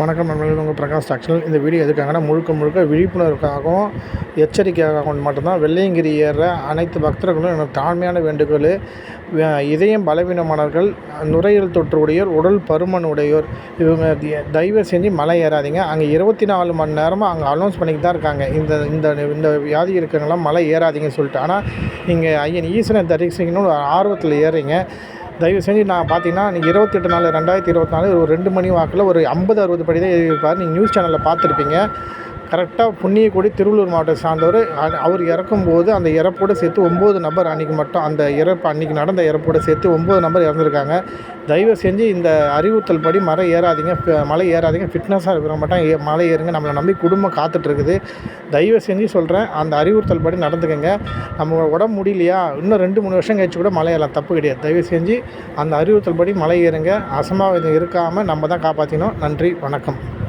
வணக்கம் நண்பர்களே உங்கள் பிரகாஷ் டாக்ஷனல் இந்த வீடியோ எதுக்காங்கன்னா முழுக்க முழுக்க விழிப்புணர்வுக்காகவும் எச்சரிக்கையாகவும் மட்டும்தான். வெள்ளையங்கிரி ஏற அனைத்து பக்தர்களும் எனக்கு தாழ்மையான வேண்டுகோள் இதயம் பலவீனமானவர்கள் நுரையீரல் தொற்று உடையோர் உடல் பருமன் உடையோர் இவங்க தயவு செஞ்சு மலை ஏறாதீங்க. அங்கே இருபத்தி நாலு மணி நேரமாக அங்கே அனௌன்ஸ் பண்ணிக்கிட்டு தான் இருக்காங்க. இந்த இந்த இந்த வியாதி இருக்கிறவங்களாம் மலை ஏறாதீங்கன்னு சொல்லிட்டு. ஆனால் நீங்கள் ஐயன் ஈஸ்வரன் தரிசிக்கணும்னு ஆர்வத்தில் ஏறுறீங்க. தயவு செஞ்சு நான் பார்த்தீங்கன்னா நீங்கள் இருபத்தெட்டு நாலு ரெண்டாயிரத்தி இருபத்தி நாலு ஒரு ரெண்டு மணி வாக்கில் ஒரு ஐம்பது அறுபது படி தான் எழுதியிருப்பார் நீங்கள் நியூஸ் சேனலில் பார்த்துருப்பீங்க. கரெக்டாக புண்ணியக்குடி திருவள்ளூர் மாவட்டத்தை சார்ந்தவர். அ- அவர் இறக்கும்போது அந்த இறப்போடு சேர்த்து ஒம்பது நபர் அன்றைக்கி மட்டும் அந்த இறப்பு அன்றைக்கி நடந்த இறப்போடு சேர்த்து ஒம்பது நபர் இறந்துருக்காங்க. தயவு செஞ்சு இந்த அறிவுறுத்தல் படி மலை ஏறாதீங்க மலை ஏறாதீங்க ஃபிட்னஸாக இருக்கிற மட்டும் ஏ மலை ஏறுங்க நம்மளை நம்பி குடும்பம் காத்துட்ருக்குது. தயவு செஞ்சு சொல்கிறேன் அந்த அறிவுறுத்தல் படி நடந்துக்கங்க. நம்ம உடம்பு முடியலையா? இன்னும் ரெண்டு மூணு வருஷம் கழிச்சு கூட மலை ஏறலாம் தப்பு கிடையாது. தயவு செஞ்சு அந்த அறிவுறுத்தல் படி மலை ஏறுங்க. அசம்பாவிதம் இருக்காமல் நம்ம தான் காப்பாற்றினோம் நன்றி வணக்கம்.